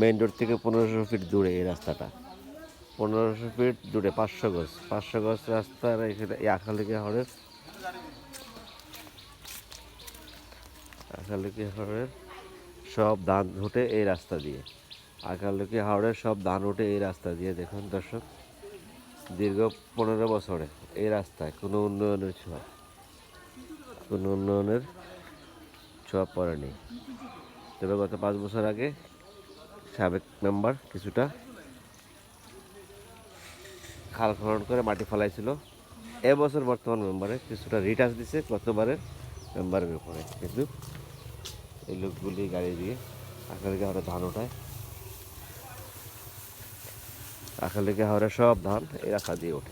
Main road থেকে পনেরোশো fit দূরে এই রাস্তাটা। পনেরোশো ফিট দূরে, পাঁচশো গজ। পাঁচশো গজ রাস্তার এখানে এই আখালিকে হরের আখালিকে হরের সব ধান উঠে এই রাস্তা দিয়ে। আখালিকে হাওড়ের সব ধান উঠে এই রাস্তা দিয়ে। দেখুন দর্শক, দীর্ঘ পনেরো বছরে এই রাস্তায় কোনো উন্নয়নের ছোঁয়া। কোনো উন্নয়নের ছোঁয়া পড়েনি। তবে গত পাঁচ বছর আগে সাবেক মেম্বার কিছুটা খাল খনন করে মাটি ফেলাইছিল। এবছর বর্তমান মেম্বারে কিছুটা রিটার্চ দিছে গতবারের মেম্বারের উপরে। কিন্তু এই লোকগুলি গাড়ি দিয়ে আকালিকে হাওড়ে ধান ওঠায়। আকালিকে হাওড়ে সব ধান এই রাখা দিয়ে ওঠে।